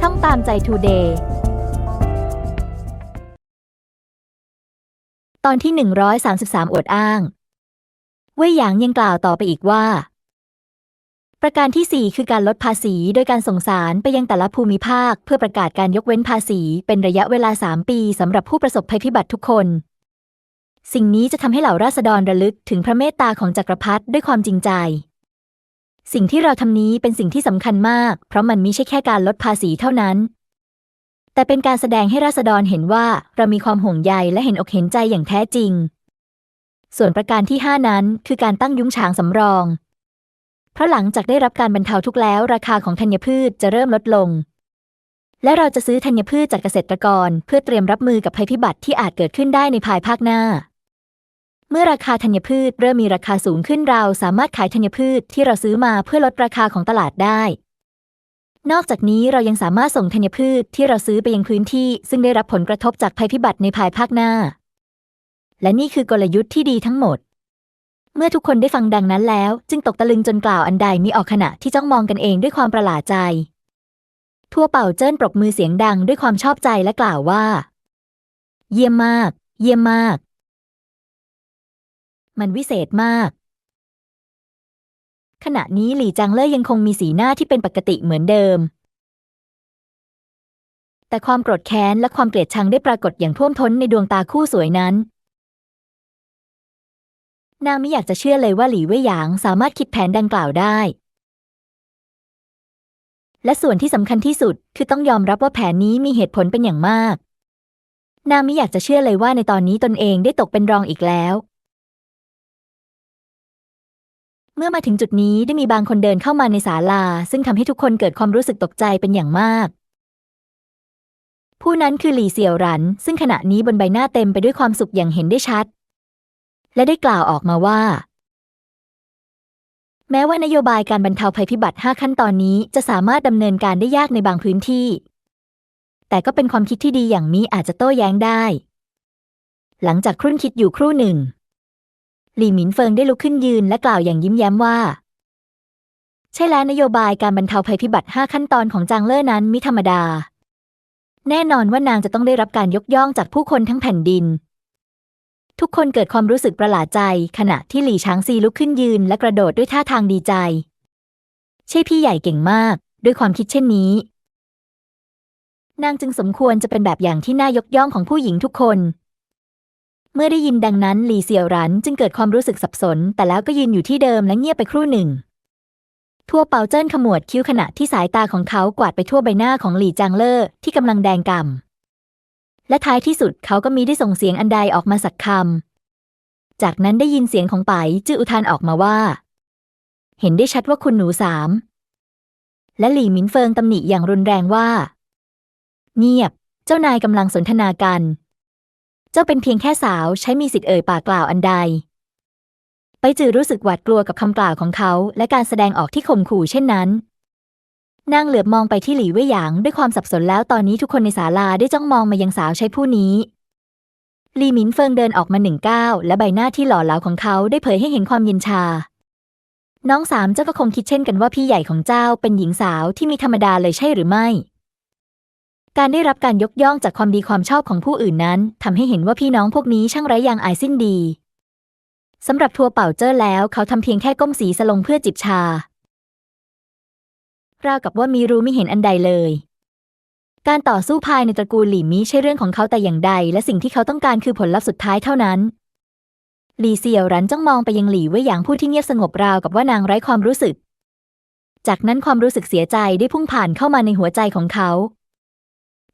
ช่องตามใจทูเดย์ตอนที่ 133 อวดอ้าง เว่ยหยางยังกล่าวต่อไปอีกว่า ประการที่ 4 คือการลดภาษีโดยการส่งสารไปยังแต่ละภูมิภาค เพื่อประกาศการยกเว้นภาษีเป็นระยะเวลา 3 ปีสำหรับผู้ประสบภัยพิบัติทุกคน สิ่งนี้จะทำให้เหล่าราษฎรระลึกถึงพระเมตตาของจักรพรรดิด้วยความจริงใจ สิ่งที่เราทำนี้เป็นสิ่งที่สำคัญมาก เพราะมันไม่ใช่แค่การลดภาษีเท่านั้น แต่เป็นการแสดงให้ราษฎรเห็นว่าเรามีความห่วงใยและเห็นอกเห็นใจอย่างแท้จริง ส่วนประการที่ 5 นั้นคือการตั้งยุ้งฉางสำรอง เพราะหลังจากได้รับการบรรเทาทุกข์แล้ว ราคาของธัญพืชจะเริ่มลดลง และเราจะซื้อธัญพืชจากเกษตรกร เพื่อเตรียมรับมือกับภัยพิบัติที่อาจเกิดขึ้นได้ในภายภาคหน้า เมื่อราคาธัญพืชเริ่มมีราคาสูงขึ้นเราสามารถขายธัญพืชที่เราซื้อมาเพื่อลดราคาของตลาดได้ นอกจากนี้เรายังสามารถส่งธัญพืชที่เราซื้อไปยังพื้นที่ ซึ่งได้รับผลกระทบจากภัยพิบัติในภายภาคหน้า และนี่คือกลยุทธ์ที่ดีทั้งหมด เมื่อทุกคนได้ฟังดังนั้นแล้ว จึงตกตะลึงจนกล่าวอันใดมีออกขณะที่จ้องมองกันเองด้วยความประหลาดใจ ทั่วเป่าเจิ้นปรบมือเสียงดังด้วยความชอบใจและกล่าวว่า เยี่ยมมาก เยี่ยมมาก มันวิเศษมาก ขณะนี้หลี่จางเล่ยยังคงมีสีหน้าที่เป็นปกติเหมือนเดิม แต่ความโกรธแค้นและความเกลียดชังได้ปรากฏอย่างท่วมท้นในดวงตาคู่สวยนั้น นางไม่อยากจะเชื่อเลยว่าหลี่เว่ยหยางสามารถคิดแผนดังกล่าวได้ และส่วนที่สำคัญที่สุดคือต้องยอมรับว่าแผนนี้มีเหตุผลเป็นอย่างมากนางไม่อยากจะเชื่อเลยว่าในตอนนี้ตนเองได้ตกเป็นรองอีกแล้ว เมื่อมาถึงจุดนี้ได้มีบางคนเดินเข้ามาในศาลา ซึ่งทำให้ทุกคนเกิดความรู้สึกตกใจเป็นอย่างมาก ผู้นั้นคือหลี่เสี่ยวหรัน ซึ่งขณะนี้บนใบหน้าเต็มไปด้วยความสุขอย่างเห็นได้ชัด และได้กล่าวออกมาว่า แม้ว่านโยบายการบรรเทาภัยพิบัติ 5 ขั้นตอนนี้จะสามารถดำเนินการได้ยากในบางพื้นที่ แต่ก็เป็นความคิดที่ดีอย่างนี้อาจจะโต้แย้งได้ หลังจากครุ่นคิดอยู่ครู่หนึ่ง หลี่หมินเฟิงได้ลุกขึ้นยืนและกล่าวอย่างยิ้มแย้มว่า ใช่แล้วนโยบายการบรรเทาภัยพิบัติ 5 ขั้นตอนของจางเล่อนั้นมิธรรมดา แน่นอนว่านางจะต้องได้รับการยกย่องจากผู้คนทั้งแผ่นดิน ทุกคนเกิดความรู้สึกประหลาดใจ ขณะที่หลี่ช้างซีลุกขึ้นยืนและกระโดดด้วยท่าทางดีใจ ใช่พี่ใหญ่เก่งมาก ด้วยความคิดเช่นนี้ นางจึงสมควรจะเป็นแบบอย่างที่น่ายกย่องของผู้หญิงทุกคน เมื่อได้ยินดังนั้นหลี่เสี่ยวหรันจึงเกิดความรู้สึกสับสน แต่แล้วก็ยืนอยู่ที่เดิมและเงียบไปครู่หนึ่ง ทั่วเปาเจิ้นขมวดคิ้วขณะที่สายตาของเขากวาดไปทั่วใบหน้าของหลี่จางเล่อที่กำลังแดงก่ำและท้ายที่สุดเขาก็มีได้ส่งเสียงอันใดออกมาสักคำ จากนั้นได้ยินเสียงของไปจื้ออุทานออกมาว่า เห็นได้ชัดว่าคุณหนูสาม และหลี่หมินเฟิงตำหนิอย่างรุนแรงว่า เงียบ เจ้านายกำลังสนทนากัน เจ้าเป็นเพียงแค่สาวใช้มีสิทธิ์เอ่ยปากกล่าวอันใด ไปจือรู้สึกหวาดกลัวกับคำกล่าวของเขาและการแสดงออกที่ข่มขู่เช่นนั้น นางเหลือบมองไปที่หลี่เว่ยหยางด้วยความสับสนแล้วตอนนี้ทุกคนในศาลาได้จ้องมองมายังสาวใช้ผู้นี้ลีหมินเฟิงเดินออกมาหนึ่งก้าวและใบหน้าที่หล่อเหลาของเขาได้เผยให้เห็นความเย็นชา น้องสามเจ้าก็คงคิดเช่นกันว่าพี่ใหญ่ของเจ้าเป็นหญิงสาวที่มีธรรมดาเลยใช่หรือไม่ การได้รับการยกย่องจากความดีความชอบของผู้อื่นนั้นทำให้เห็นว่าพี่น้องพวกนี้ช่างไร้ยางอายสิ้นดีสำหรับทัวเป่าเจ้อแล้วเขาทำเพียงแค่ก้มสีสลงเพื่อจิบชา ราวกับว่ามีรู้ไม่เห็นอันใดเลย การต่อสู้ภายในตระกูลหลี่มิใช่เรื่องของเขาแต่อย่างใด และสิ่งที่เขาต้องการคือผลลัพธ์สุดท้ายเท่านั้น หลี่เสี่ยวรันจ้องมองไปยังหลี่เว่ยหยางผู้ที่เงียบสงบราวกับว่านางไร้ความรู้สึก จากนั้นความรู้สึกเสียใจได้พุ่งผ่านเข้ามาในหัวใจของเขา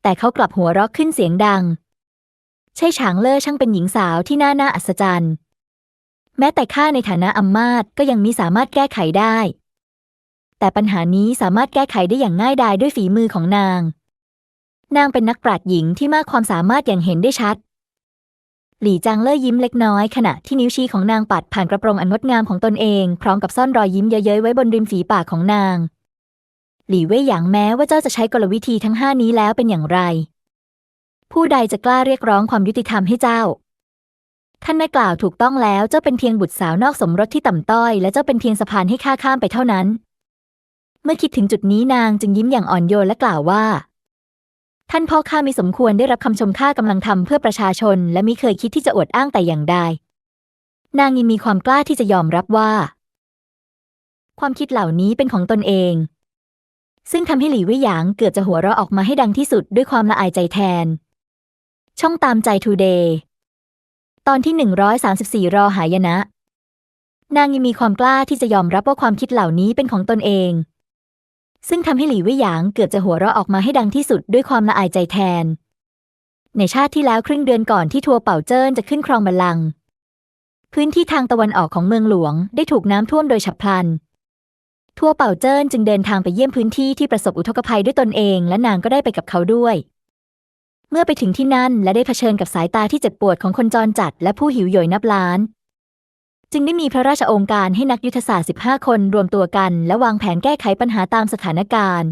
แต่เขากลับหัวเราะขึ้นเสียงดัง ใช่ฉางเล่อช่างเป็นหญิงสาวที่น่าน่าอัศจรรย์ แม้แต่ข้าในฐานะอำมมาตก็ยังมีสามารถแก้ไขได้ แต่ปัญหานี้สามารถแก้ไขได้อย่างง่ายดายด้วยฝีมือของนาง นางเป็นนักปราชญ์หญิงที่มากความสามารถอย่างเห็นได้ชัด หลี่จางเล่ยยิ้มเล็กน้อยขณะที่นิ้วชี้ของนางปัดผ่านกระโปรงอันงดงามของตนเอง พร้อมกับซ่อนรอยยิ้มเย้ยๆไว้บนริมฝีปากของนาง หลี่เว่ยหยางแม้ว่าเจ้าจะใช้กลวิธีทั้งห้านี้แล้วเป็นอย่างไร ผู้ใดจะกล้าเรียกร้องความยุติธรรมให้เจ้า ท่านได้กล่าวถูกต้องแล้วเจ้าเป็นเพียงบุตรสาวนอกสมรสที่ต่ำต้อย และเจ้าเป็นเพียงสะพานให้ข้าข้ามไปเท่านั้น เมื่อคิดถึงจุดนี้นางจึงยิ้มอย่างอ่อนโยนและกล่าวว่า ท่านพ่อข้าม่สมควรได้รับคำชมข้ากำลังทำเพื่อประชาชน และมิเคยคิดที่จะอวดอ้างแต่อย่างใดนางยังมีความกล้าที่จะยอมรับว่า ความคิดเหล่านี้เป็นของตนเอง ซึ่งทำให้หลี่เว่ยหยางเกือบจะหัวเราะออกมาให้ดังที่สุดด้วยความละอายใจแทน ช่องตามใจทูเดย์ตอนที่ 134 รอหายนะ นางยังมีความกล้าที่จะยอมรับว่าความคิดเหล่านี้เป็นของตนเอง ซึ่งทำให้หลี่เว่ยหยางเกือบจะหัวเราะออกมาให้ดังที่สุดด้วยความละอายใจแทน ในชาติที่แล้วครึ่งเดือนก่อนที่ทัวเป่าเจิ้นจะขึ้นครองบัลลังก์พื้นที่ทางตะวันออกของเมืองหลวงได้ถูกน้ำท่วมโดยฉับพลัน ทั่วเป่าเจิ้นจึงเดินทางไปเยี่ยมพื้นที่ที่ประสบอุทกภัยด้วยตนเอง และนางก็ได้ไปกับเขาด้วย เมื่อไปถึงที่นั่นและได้เผชิญกับสายตาที่เจ็บปวดของคนจรจัด และผู้หิวโหยนับล้าน จึงได้มีพระราชองค์การให้นักยุทธศาสตร์ 15 คนรวมตัวกัน และวางแผนแก้ไขปัญหาตามสถานการณ์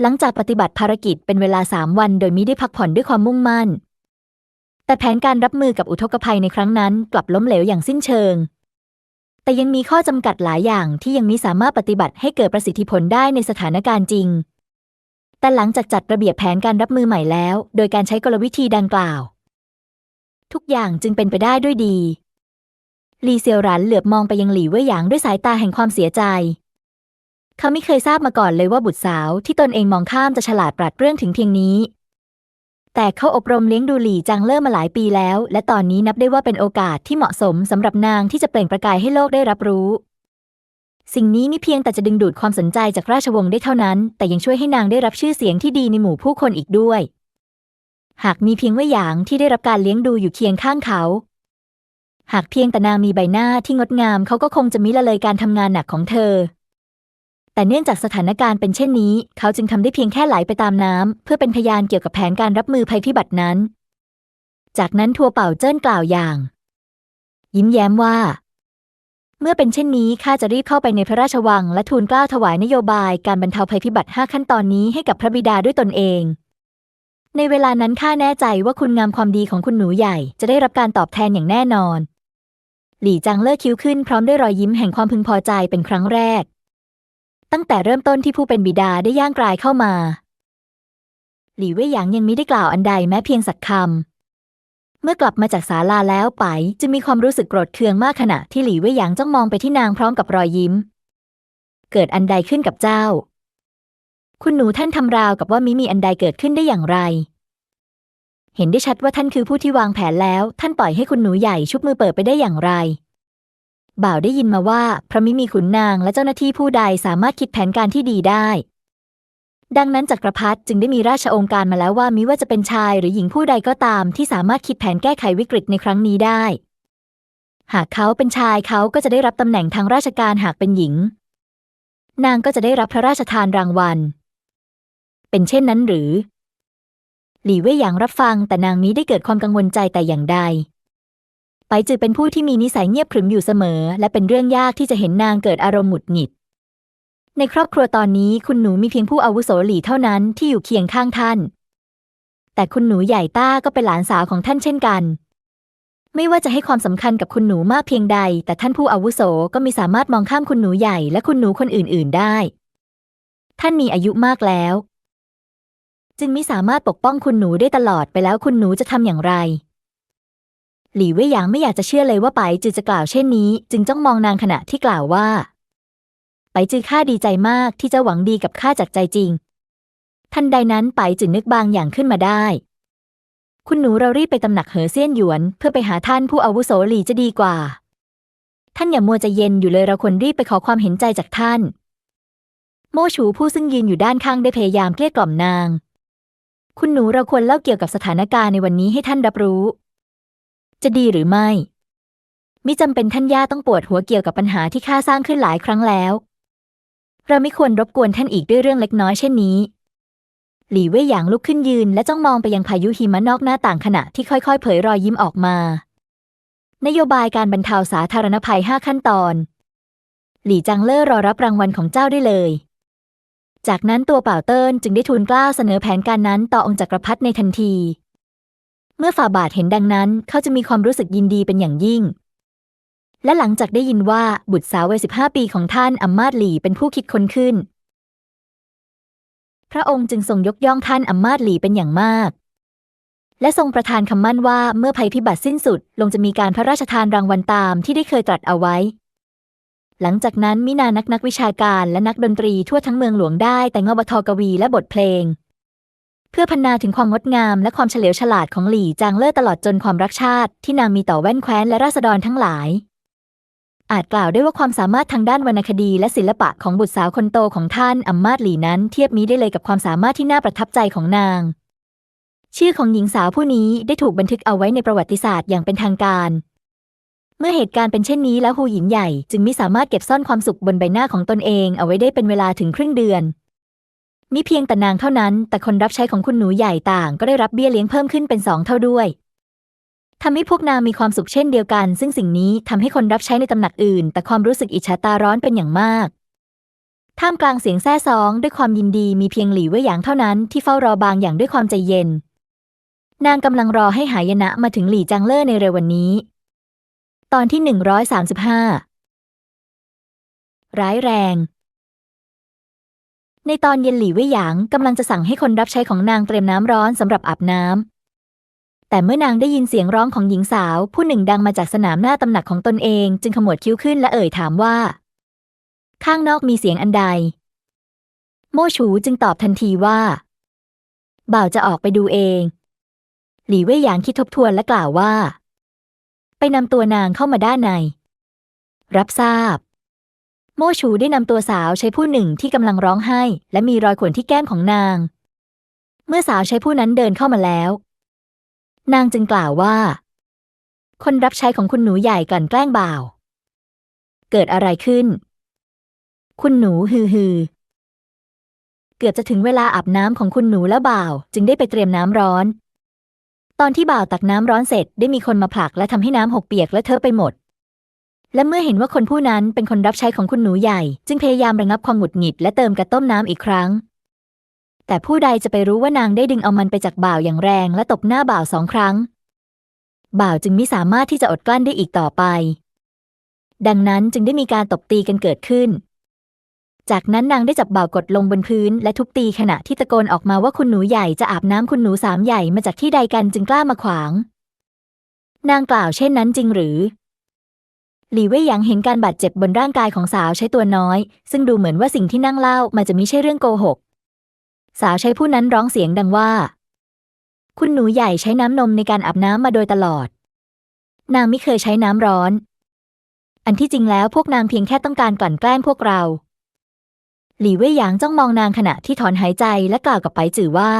หลังจากปฏิบัติภารกิจเป็นเวลา 3 วัน โดยมิได้พักผ่อนด้วยความมุ่งมั่น แต่แผนการรับมือกับอุทกภัยในครั้งนั้น กลับล้มเหลวอย่างสิ้นเชิง แต่ยังมีข้อจำกัดหลายอย่างที่ยังมิสามารถปฏิบัติให้เกิดประสิทธิผลได้ในสถานการณ์จริง แต่หลังจากจัดระเบียบแผนการรับมือใหม่แล้ว โดยการใช้กลวิธีดังกล่าว ทุกอย่างจึงเป็นไปได้ด้วยดีลีเซียวรันเหลือบมองไปยังหลี่เว่ยหยางด้วยสายตาแห่งความเสียใจ เขาไม่เคยทราบมาก่อนเลยว่าบุตรสาวที่ตนเองมองข้ามจะฉลาดปราดเปรื่องถึงเพียงนี้ แต่เขาอบรมเลี้ยงดูหลี่จางเล่อมาหลายปีแล้ว และตอนนี้นับได้ว่าเป็นโอกาสที่เหมาะสมสำหรับนางที่จะเปล่งประกายให้โลกได้รับรู้ สิ่งนี้ไม่เพียงแต่จะดึงดูดความสนใจจากราชวงศ์ได้เท่านั้น แต่ยังช่วยให้นางได้รับชื่อเสียงที่ดีในหมู่ผู้คนอีกด้วย หากมีเพียงว่ยหยางที่ได้รับการเลี้ยงดูอยู่เคียงข้างเขา หากเพียงแต่นางมีใบหน้าที่งดงามเขาก็คงจะมิละเลยการทำงานหนักของเธอ แต่เนื่องจากสถานการณ์เป็นเช่นนี้ เขาจึงทำได้เพียงแค่ไหลไปตามน้ำเพื่อเป็นพยานเกี่ยวกับแผนการรับมือภัยพิบัตินั้น จากนั้นทัวเป่าเจิ้นกล่าวอย่าง ยิ้มแย้มว่า เมื่อเป็นเช่นนี้ข้าจะรีบเข้าไปในพระราชวัง และทูลกล้าวถวายนโยบายการบรรเทาภัยพิบัติห้าขั้นตอนนี้ให้กับพระบิดาด้วยตนเอง ในเวลานั้นข้าแน่ใจว่าคุณงามความดีของคุณหนูใหญ่ จะได้รับการตอบแทนอย่างแน่นอน หลี่จางเลิกคิ้วขึ้นพร้อมด้วยรอยยิ้มแห่งความพึงพอใจเป็นครั้งแรก ตั้งแต่เริ่มต้นที่ผู้เป็นบิดาได้ย่างกลายเข้ามา หลี่เว่ยหยางยังมิได้กล่าวอันใดแม้เพียงสักคำ เมื่อกลับมาจากศาลาแล้วไปจึงมีความรู้สึกโกรธเคืองมากขณะที่หลี่เว่ยหยางจ้องมองไปที่นางพร้อมกับรอยยิ้ม เกิดอันใดขึ้นกับเจ้า คุณหนูท่านทำราวกับว่ามิมีอันใดเกิดขึ้นได้อย่างไร เห็นได้ชัดว่าท่านคือผู้ที่วางแผนแล้ว ท่านปล่อยให้คุณหนูใหญ่ชุบมือเปิดไปได้อย่างไร บ่าวได้ยินมาว่าพระมิมีขุนนางและเจ้าหน้าที่ผู้ใดสามารถคิดแผนการที่ดีได้ ดังนั้นจักรพรรดิจึงได้มีราชโองการมาแล้วว่ามิว่าจะเป็นชายหรือหญิงผู้ใดก็ตามที่สามารถคิดแผนแก้ไขวิกฤตในครั้งนี้ได้ หากเขาเป็นชายเขาก็จะได้รับตำแหน่งทางราชการหากเป็นหญิง นางก็จะได้รับพระราชทานรางวัล เป็นเช่นนั้นหรือ หลี่เว่ยหยางรับฟังแต่นางนี้ได้เกิดความกังวลใจแต่อย่างใด ไปจือเป็นผู้ที่มีนิสัยเงียบขรึมอยู่เสมอ และเป็นเรื่องยากที่จะเห็นนางเกิดอารมณ์หงุดหงิด ในครอบครัวตอนนี้คุณหนูมีเพียงผู้อาวุโสหลี่เท่านั้นที่อยู่เคียงข้างท่าน แต่คุณหนูใหญ่ต้าก็เป็นหลานสาวของท่านเช่นกัน ไม่ว่าจะให้ความสำคัญกับคุณหนูมากเพียงใด แต่ท่านผู้อาวุโสก็มีสามารถมองข้ามคุณหนูใหญ่และคุณหนูคนอื่น ๆ ได้ ท่านมีอายุมากแล้ว จึงไม่สามารถปกป้องคุณหนูได้ตลอดไปแล้วคุณหนูจะทำอย่างไร หลี่เว่ยหยางไม่อยากจะเชื่อเลยว่าไปจือจะกล่าวเช่นนี้ จึงจ้องมองนางขณะที่กล่าวว่า ไปจือข้าดีใจมากที่เจะหวังดีกับข้าจากใจจริง ทันใดนั้นไปจือนึกบางอย่างขึ้นมาได้ คุณหนูเรารีบไปตำหนักเหอเซียนหยวน เพื่อไปหาท่านผู้อาวุโสหลี่จะดีกว่า ท่านอย่ามัวใจเย็นอยู่เลยเราควรรีบไปขอความเห็นใจจากท่าน โมชูผู้ซึ่งยืนอยู่ด้านข้างได้พยายามเกลี้ยกล่อมนาง คุณหนูเราควรเล่าเกี่ยวกับสถานการณ์ในวันนี้ให้ท่านรับรู้ จะดีหรือไม่ มิจำเป็นท่านย่าต้องปวดหัวเกี่ยวกับปัญหาที่ข้าสร้างขึ้นหลายครั้งแล้ว เราไม่ควรรบกวนท่านอีกด้วยเรื่องเล็กน้อยเช่นนี้ หลี่เว่ยหยางลุกขึ้นยืนและจ้องมองไปยังพายุหิมะนอกหน้าต่างขณะที่ค่อยๆ เผยรอยยิ้มออกมา นโยบายการบรรเทาสาธารณภัย5ขั้นตอน หลี่จังเล่อรอรับรางวัลของเจ้าได้เลยจากนั้นตัวเป่าเติ้นจึงได้ทูลกล้าเสนอแผนการนั้นต่อองค์จักรพรรดิในทันที มื่อฝ่าบาทเห็นดังนั้น เขาจะมีความรู้สึกยินดีเป็นอย่างยิ่ง และหลังจากได้ยินว่าบุตรสาววัย15ปีของท่านอัมมาดหลีเป็นผู้คิดค้นขึ้น พระองค์จึงทรงยกย่องท่านอัมมาตหลีเป็นอย่างมาก และทรงประทานคำมั่นว่าเมื่อภัยพิบัติสิ้นสุด ลงจะมีการพระราชทานรางวัลตามที่ได้เคยตรัสเอาไว้ หลังจากนั้นมินานักนักวิชาการและนักดนตรีทั่วทั้งเมืองหลวงได้แต่งอบทกวีและบทเพลง เพื่อพรรณนาถึงความงดงามและความเฉลียวฉลาดของหลี่จางเล่อตลอดจนความรักชาติที่นางมีต่อแว่นแคว้นและราษฎรทั้งหลาย อาจกล่าวได้ว่าความสามารถทางด้านวรรณคดีและศิลปะของบุตรสาวคนโตของท่านอัมมาตย์หลี่นั้น เทียบมิได้เลยกับความสามารถที่น่าประทับใจของนาง ชื่อของหญิงสาวผู้นี้ได้ถูกบันทึกเอาไว้ในประวัติศาสตร์อย่างเป็นทางการเมื่อเหตุการณ์เป็นเช่นนี้แล้วฮูหยินใหญ่จึงไม่สามารถเก็บซ่อนความสุขบนใบหน้าของตนเองเอาไว้ได้เป็นเวลาถึงครึ่งเดือน มิเพียงแต่นางเท่านั้น แต่คนรับใช้ของคุณหนูใหญ่ต่างก็ได้รับเบี้ยเลี้ยงเพิ่มขึ้นเป็นสองเท่าด้วยทำให้พวกนางมีความสุขเช่นเดียวกัน ซึ่งสิ่งนี้ทำให้คนรับใช้ในตำหนักอื่น แต่ความรู้สึกอิจฉาตาร้อนเป็นอย่างมากท่ามกลางเสียงแซ่ซองด้วยความยินดีมีเพียงหลี่เว่ยหยางเท่านั้นที่เฝ้ารอบางอย่างด้วยความใจเย็น นางกำลังรอให้หายนะมาถึงหลี่จางเล่อในเร็ววันนี้ ตอนที่หนึ่งร้อยสามสิบห้าร้ายแรง ในตอนเย็นหลี่เว่ยหยางกำลังจะสั่งให้คนรับใช้ของนางเตรียมน้ำร้อนสำหรับอาบน้ำ แต่เมื่อนางได้ยินเสียงร้องของหญิงสาว ผู้หนึ่งดังมาจากสนามหน้าตำหนักของตนเอง จึงขมวดคิ้วขึ้นและเอ่ยถามว่า ข้างนอกมีเสียงอันใด โม่ชูจึงตอบทันทีว่า บ่าวจะออกไปดูเอง หลี่เว่ยหยางคิดทบทวนและกล่าวว่า ไปนำตัวนางเข้ามาด้านใน รับทราบ โม่ชูได้นำตัวสาวใช้ผู้หนึ่งที่กำลังร้องไห้ และมีรอยข่วนที่แก้มของนาง เมื่อสาวใช้ผู้นั้นเดินเข้ามาแล้ว นางจึงกล่าวว่า คนรับใช้ของคุณหนูใหญ่กลั่นแกล้งบ่าว เกิดอะไรขึ้น คุณหนูฮือฮือเกือบจะถึงเวลาอาบน้ำของคุณหนูแล้วบ่าว จึงได้ไปเตรียมน้ำร้อน ตอนที่บ่าวตักน้ำร้อนเสร็จได้มีคนมาผลักและทำให้น้ำหกเปียกและเทอะไปหมด และเมื่อเห็นว่าคนผู้นั้นเป็นคนรับใช้ของคุณหนูใหญ่ จึงพยายามระงับความหงุดหงิดและเติมกระต้มน้ำอีกครั้ง แต่ผู้ใดจะไปรู้ว่านางได้ดึงเอามันไปจากบ่าวอย่างแรง และตบหน้าบ่าวสองครั้ง บ่าวจึงไม่สามารถที่จะอดกลั้นได้อีกต่อไป ดังนั้นจึงได้มีการตบตีกันเกิดขึ้น จากนั้นนางได้จับบ่าวกดลงบนพื้น และทุบตีขณะที่ตะโกนออกมาว่าคุณหนูใหญ่จะอาบน้ำคุณหนูสามใหญ่มาจากที่ใดกันจึงกล้ามาขวาง นางกล่าวเช่นนั้นจริงหรือ หลี่เว่ยหยางเห็นการบาดเจ็บบนร่างกายของสาวใช้ตัวน้อย ซึ่งดูเหมือนว่าสิ่งที่นั่งเล่ามันจะไม่ใช่เรื่องโกหก สาวใช้ผู้นั้นร้องเสียงดังว่า คุณหนูใหญ่ใช้น้ำนมในการอาบน้ำมาโดยตลอด นางไม่เคยใช้น้ำร้อน อันที่จริงแล้วพวกนางเพียงแค่ต้องการกลั่นแกล้งพวกเรา หลี่เว่ยหยางจ้องมองนางขณะที่ถอนหายใจและกล่าวกับไปจือว่า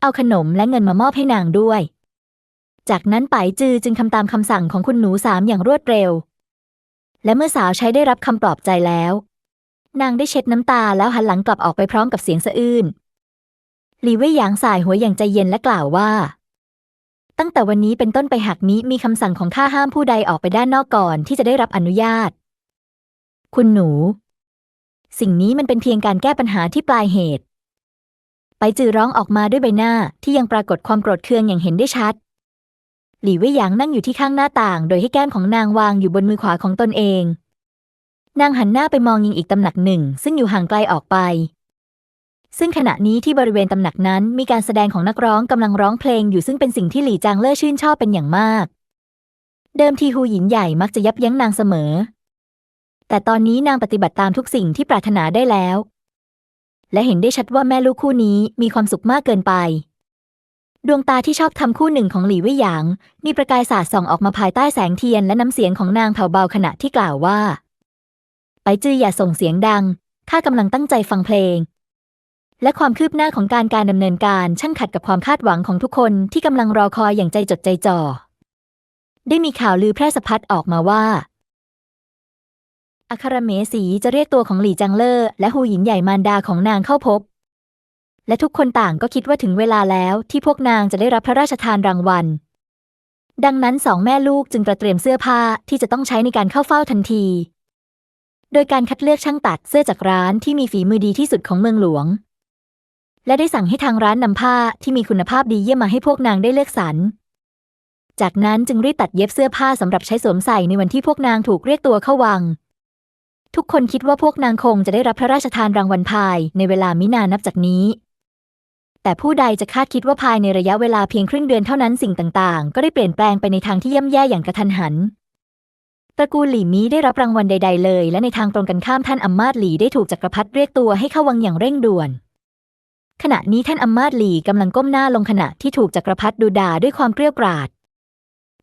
เอาขนมและเงินมามอบให้นางด้วย จากนั้นไปจือจึงทำตามคำสั่งของคุณหนูสามอย่างรวดเร็ว และเมื่อสาวใช้ได้รับคำปลอบใจแล้ว นางได้เช็ดน้ำตาแล้วหันหลังกลับออกไปพร้อมกับเสียงสะอื้นหลีเว่ยหยางสายหัวอย่างใจเย็นและกล่าวว่า ตั้งแต่วันนี้เป็นต้นไปหากนี้มีคำสั่งของข้าห้ามผู้ใดออกไปด้านนอกก่อนที่จะได้รับอนุญาต คุณหนู สิ่งนี้มันเป็นเพียงการแก้ปัญหาที่ปลายเหตุ ไปจือร้องออกมาด้วยใบหน้าที่ยังปรากฏความโกรธเคืองอย่างเห็นได้ชัด หลี่เว่ยหยางนั่งอยู่ที่ข้างหน้าต่าง โดยให้แก้มของนางวางอยู่บนมือขวาของตนเอง นางหันหน้าไปมองยิงอีกตำหนักหนึ่ง ซึ่งอยู่ห่างไกลออกไป ซึ่งขณะนี้ที่บริเวณตำหนักนั้นมีการแสดงของนักร้องกำลังร้องเพลงอยู่ซึ่งเป็นสิ่งที่หลี่จางเล่อชื่นชอบเป็นอย่างมาก เดิมทีฮูหยินใหญ่มักจะยับยั้งนางเสมอ แต่ตอนนี้นางปฏิบัติตามทุกสิ่งที่ปรารถนาได้แล้ว และเห็นได้ชัดว่าแม่ลูกคู่นี้มีความสุขมากเกินไป ดวงตาที่ชอบทำคู่หนึ่งของหลี่ว่ยหยาง มีประกายสาดส่องออกมาภายใต้แสงเทียนและน้ำเสียงของนางแผ่วเบาขณะที่กล่าวว่า ไปจื้ออย่าส่งเสียงดัง ข้ากำลังตั้งใจฟังเพลง และความคืบหน้าของการการดำเนินการช่างขัดกับความคาดหวังของทุกคนที่กำลังรอคอยอย่างใจจดใจจ่อ ได้มีข่าวลือแพร่สะพัดออกมาว่าอัครเมสีจะเรียกตัวของหลี่จังเลอร์และฮูหยินใหญ่มารดาของนางเข้าพบ และทุกคนต่างก็คิดว่าถึงเวลาแล้วที่พวกนางจะได้รับพระราชทานรางวัล ดังนั้นสองแม่ลูกจึงตระเตรียมเสื้อผ้าที่จะต้องใช้ในการเข้าเฝ้าทันที โดยการคัดเลือกช่างตัดเสื้อจากร้านที่มีฝีมือดีที่สุดของเมืองหลวง และได้สั่งให้ทางร้านนำผ้าที่มีคุณภาพดีเยี่ยมมาให้พวกนางได้เลือกสรร จากนั้นจึงรีบตัดเย็บเสื้อผ้าสำหรับใช้สวมใส่ในวันที่พวกนางถูกเรียกตัวเข้าวังทุกคนคิดว่าพวกนางคงจะได้รับพระราชทานรางวัลภายในเวลามินานนับจากนี้ แต่ผู้ใดจะคาดคิดว่าภายในระยะเวลาเพียงครึ่งเดือนเท่านั้นสิ่งต่างๆ ก็ได้เปลี่ยนแปลงไปในทางที่ย่ำแย่อย่างกระทันหัน ตระกูลหลี่มีได้รับรางวัลใด ๆ เลย และในทางตรงกันข้ามท่านอัมมาตหลี่ได้ถูกจักรพรรดิเรียกตัวให้เข้าวังอย่างเร่งด่วน ขณะนี้ท่านอัมมาตหลี่กำลังก้มหน้าลงขณะที่ถูกจักรพรรดิดูด่าด้วยความเกรี้ยวกราด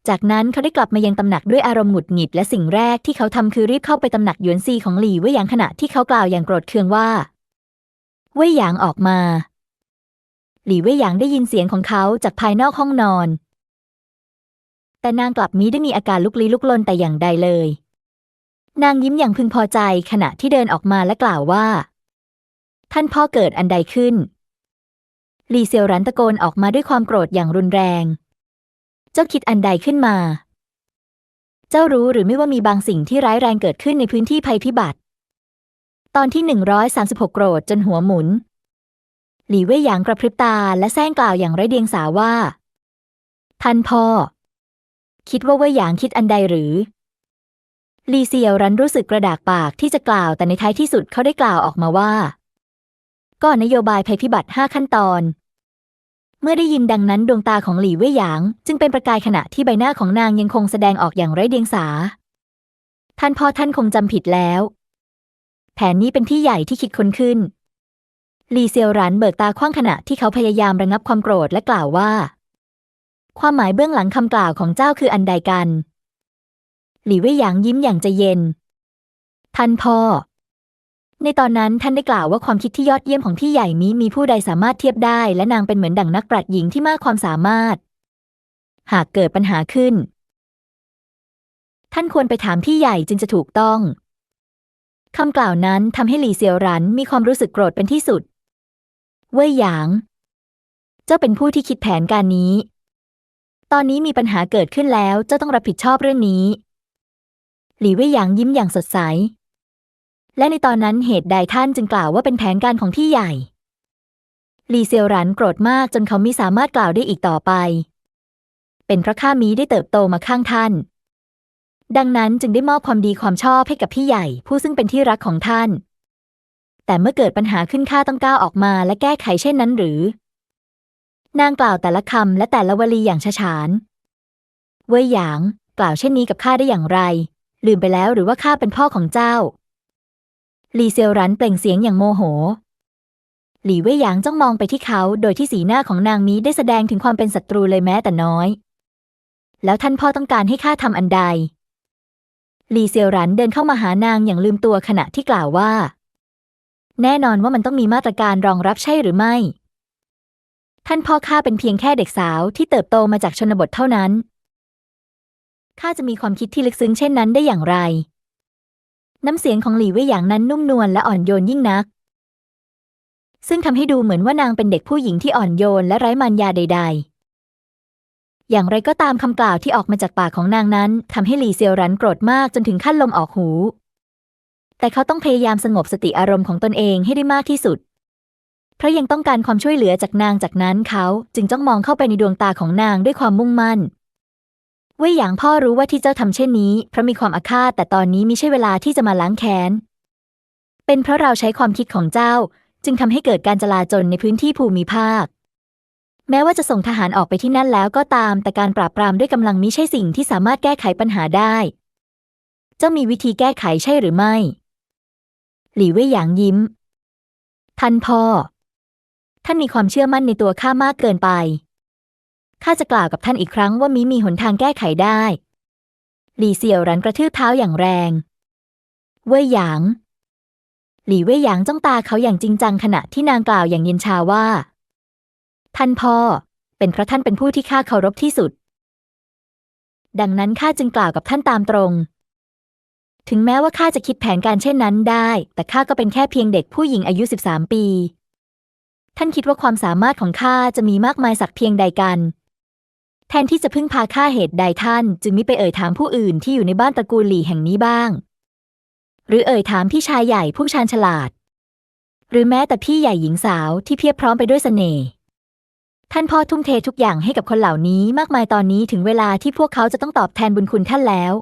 จากนั้นเขาได้กลับมายังตำหนักด้วยอารมณ์หงุดหงิดและสิ่งแรกที่เขาทำคือรีบเข้าไปตำหนักหยวนซีของหลี่เว่ยหยางขณะที่เขากล่าวอย่างโกรธเคืองว่าเว่ยหยางออกมา หลี่เว่ยหยางได้ยินเสียงของเขาจากภายนอกห้องนอน แต่นางกลับมิได้มีอาการลุกลี้ลุกลนแต่อย่างใดเลย นางยิ้มอย่างพึงพอใจขณะที่เดินออกมาและกล่าวว่า ท่านพ่อเกิดอันใดขึ้น หลี่เซียวรันตะโกนออกมาด้วยความโกรธอย่างรุนแรง เจ้าคิดอันใดขึ้นมา เจ้ารู้หรือไม่ว่ามีบางสิ่งที่ร้ายแรงเกิดขึ้นในพื้นที่ภัยพิบัติ ตอนที่ 136 โกรธจนหัวหมุน หลี่เว่ยหยางกระพริบตาและแซงกล่าวอย่างไร้เดียงสาว่า ท่านพ่อ คิดว่าเว่ยหยางคิดอันใดหรือ ลีเซียวรันรู้สึกกระดากปากที่จะกล่าวแต่ในท้ายที่สุดเขาได้กล่าวออกมาว่า ก็นโยบายภัยพิบัติห้าขั้นตอน เมื่อได้ยินดังนั้นดวงตาของหลี่เว่ยหยาง จึงเป็นประกายขณะที่ใบหน้าของนางยังคงแสดงออกอย่างไร้เดียงสา ท่านพ่อท่านคงจำผิดแล้ว แผนนี้เป็นที่ใหญ่ที่คิดค้นขึ้น ลีเซียวรันเบิกตาคว้างขณะที่เขาพยายามระงับความโกรธและกล่าวว่า ความหมายเบื้องหลังคำกล่าวของเจ้าคืออันใดกัน หลี่เว่ยหยางยิ้มอย่างใจเย็น ท่านพ่อ ในตอนนั้นท่านได้กล่าวว่าความคิดที่ยอดเยี่ยมของพี่ใหญ่มีมีผู้ใดสามารถเทียบได้ และนางเป็นเหมือนดั่งนักปราชญ์หญิงที่มากความสามารถ หากเกิดปัญหาขึ้น ท่านควรไปถามพี่ใหญ่จึงจะถูกต้องคำกล่าวนั้นทำให้หลี่เซียวรันมีความรู้สึกโกรธเป็นที่สุด เว่ยหยาง เจ้าเป็นผู้ที่คิดแผนการนี้ ตอนนี้มีปัญหาเกิดขึ้นแล้ว เจ้าต้องรับผิดชอบเรื่องนี้ หลี่เว่ยหยางยิ้มอย่างสดใส และในตอนนั้นเหตุใดท่านจึงกล่าวว่าเป็นแผนการของพี่ใหญ่ หลี่เซียวรันโกรธมากจนเขาไม่สามารถกล่าวได้อีกต่อไป เป็นเพราะข้ามีได้เติบโตมาข้างท่านดังนั้นจึงได้มอบความดีความชอบให้กับพี่ใหญ่ ผู้ซึ่งเป็นที่รักของท่าน แต่เมื่อเกิดปัญหาขึ้นข้าต้องก้าวออกมาและแก้ไขเช่นนั้นหรือ นางกล่าวแต่ละคำและแต่ละวลีอย่างฉฉานเว่ยหยาง กล่าวเช่นนี้กับข้าได้อย่างไร ลืมไปแล้วหรือว่าข้าเป็นพ่อของเจ้า ลีเซียวรันเปล่งเสียงอย่างโมโห หลี่เว่ยหยางจ้องมองไปที่เขา โดยที่สีหน้าของนางมีได้แสดงถึงความเป็นศัตรูเลยแม้แต่น้อย แล้วท่านพ่อต้องการให้ข้าทำอันใด ลีเซียวรันเดินเข้ามาหานางอย่างลืมตัวขณะที่กล่าวว่า แน่นอนว่ามันต้องมีมาตรการรองรับใช่หรือไม่ ท่านพ่อข้าเป็นเพียงแค่เด็กสาวที่เติบโตมาจากชนบทเท่านั้น ข้าจะมีความคิดที่ลึกซึ้งเช่นนั้นได้อย่างไร น้ำเสียงของหลี่เว่ยหยางนั้นนุ่มนวลและอ่อนโยนยิ่งนัก ซึ่งทำให้ดูเหมือนว่านางเป็นเด็กผู้หญิงที่อ่อนโยนและไร้มารยาใด ๆอย่างไรก็ตามคำกล่าวที่ออกมาจากปากของนางนั้นทำให้หลี่เซียวรันโกรธมากจนถึงขั้นลมออกหู แต่เขาต้องพยายามสงบสติอารมณ์ของตนเองให้ได้มากที่สุด เพราะยังต้องการความช่วยเหลือจากนางจากนั้นเขาจึงจ้องมองเข้าไปในดวงตาของนางด้วยความมุ่งมั่นเว่ยหยางพ่อรู้ว่าที่เจ้าทำเช่นนี้ เพราะมีความอาฆาตแต่ตอนนี้มิใช่เวลาที่จะมาล้างแค้น เป็นเพราะเราใช้ความคิดของเจ้า จึงทำให้เกิดการจลาจลในพื้นที่ภูมิภาค แม้ว่าจะส่งทหารออกไปที่นั่นแล้วก็ตาม แต่การปราบปรามด้วยกำลังมิใช่สิ่งที่สามารถแก้ไขปัญหาได้ เจ้ามีวิธีแก้ไขใช่หรือไม่ หลี่เว่ยหยางยิ้ม ท่านพ่อ ท่านมีความเชื่อมั่นในตัวข้ามากเกินไป ข้าจะกล่าวกับท่านอีกครั้งว่ามิมีหนทางแก้ไขได้ หลี่เสี่ยวรันกระทืบเท้าอย่างแรง เว่ยหยาง หลี่เว่ยหยางจ้องตาเขาอย่างจริงจังขณะที่นางกล่าวอย่างเย็นชาว่า ท่านพ่อ เป็นเพราะท่านเป็นผู้ที่ข้าเคารพที่สุด ดังนั้นข้าจึงกล่าวกับท่านตามตรง ถึงแม้ว่าข้าจะคิดแผนการเช่นนั้นได้ แต่ข้าก็เป็นแค่เพียงเด็กผู้หญิงอายุ 13 ปี ท่านคิดว่าความสามารถของข้าจะมีมากมายสักเพียงใดกัน แทนที่จะพึ่งพาข้าเหตุใดท่าน จึงมิไปเอ่ยถามผู้อื่นที่อยู่ในบ้านตระกูลหลี่แห่งนี้บ้าง หรือเอ่ยถามพี่ชายใหญ่ผู้ชาญฉลาด หรือแม้แต่พี่ใหญ่หญิงสาวที่เพียบพร้อมไปด้วยเสน่ห์ท่านพ่อทุ่มเททุกอย่างให้กับคนเหล่านี้มากมายตอนนี้ถึงเวลาที่พวกเขาจะต้องตอบแทนบุญคุณท่านแล้ว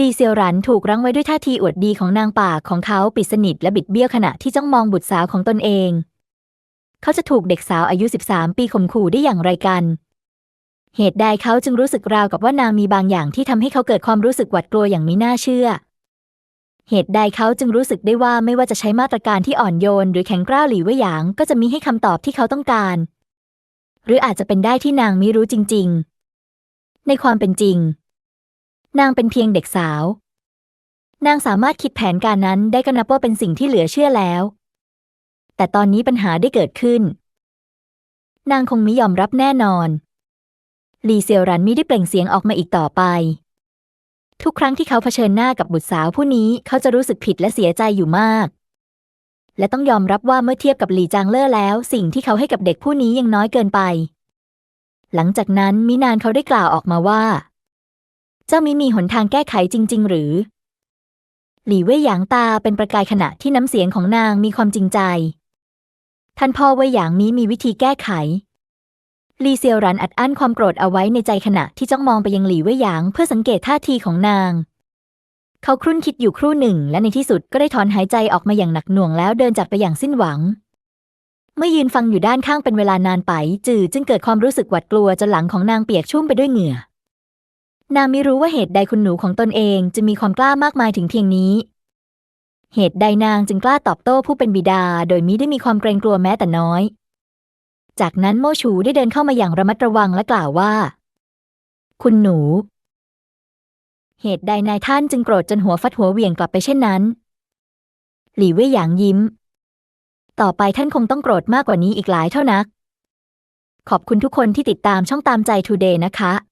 ลีเซียวหรันถูกรั้งไว้ด้วยท่าทีอวดดีของนางปากของเขาปิดสนิทและบิดเบี้ยวขณะที่จ้องมองบุตรสาวของตนเอง เขาจะถูกเด็กสาวอายุ 13 ปีข่มขู่ได้อย่างไรกัน เหตุใดเขาจึงรู้สึกราวกับว่านางมีบางอย่างที่ทำให้เขาเกิดความรู้สึกหวาดกลัวอย่างไม่น่าเชื่อ เหตุใดเขาจึงรู้สึกได้ว่าไม่ว่าจะใช้มาตรการที่อ่อนโยน หรือแข็งกร้าวหลี่เว่ยหยางก็จะมีให้คำตอบที่เขาต้องการ หรืออาจจะเป็นได้ที่นางไม่รู้จริง ๆ ในความเป็นจริง นางเป็นเพียงเด็กสาว นางสามารถคิดแผนการนั้นได้ก็นับว่าเป็นสิ่งที่เหลือเชื่อแล้ว แต่ตอนนี้ปัญหาได้เกิดขึ้น นางคงไม่ยอมรับแน่นอนลีเซียวรันไม่ได้เปล่งเสียงออกมาอีกต่อไป ทุกครั้งที่เขาเผชิญหน้ากับบุตรสาวผู้นี้เขาจะรู้สึกผิดและเสียใจอยู่มาก และต้องยอมรับว่าเมื่อเทียบกับหลีจางเล่อแล้ว สิ่งที่เขาให้กับเด็กผู้นี้ยังน้อยเกินไป หลังจากนั้นมินานเขาได้กล่าวออกมาว่า เจ้ามิมีหนทางแก้ไขจริง ๆ หรือ หลี่เว่ยหยางตาเป็นประกายขณะที่น้ำเสียงของนางมีความจริงใจ ท่านพ่อเว่ยหยางนี้มีวิธีแก้ไข ลีเซียวรันอัดอั้นความโกรธเอาไว้ในใจขณะที่จ้องมองไปยังหลี่เว่ยหยางเพื่อสังเกตท่าทีของนาง เขาครุ่นคิดอยู่ครู่หนึ่ง และในที่สุดก็ได้ถอนหายใจออกมาอย่างหนักหน่วงแล้วเดินจากไปอย่างสิ้นหวังเมื่อยืนฟังอยู่ด้านข้างเป็นเวลานานไป จือจึงเกิดความรู้สึกหวาดกลัวจนหลังของนางเปียกชุ่มไปด้วยเหงื่อ นางไม่รู้ว่าเหตุใดคุณหนูของตนเองจึงมีความกล้ามากมายถึงเพียงนี้ เหตุใดนางจึงกล้าตอบโต้ผู้เป็นบิดา โดยมิได้มีความเกรงกลัวแม้แต่น้อย จากนั้นโมชูได้เดินเข้ามาอย่างระมัดระวังและกล่าวว่า คุณหนู เหตุใดนายท่านจึงโกรธจนหัวฟัดหัวเหวี่ยงกลับไปเช่นนั้น หลี่เว่ยหยางยิ้ม ต่อไปท่านคงต้องโกรธมากกว่านี้อีกหลายเท่านัก ขอบคุณทุกคนที่ติดตามช่องตามใจ Today นะคะ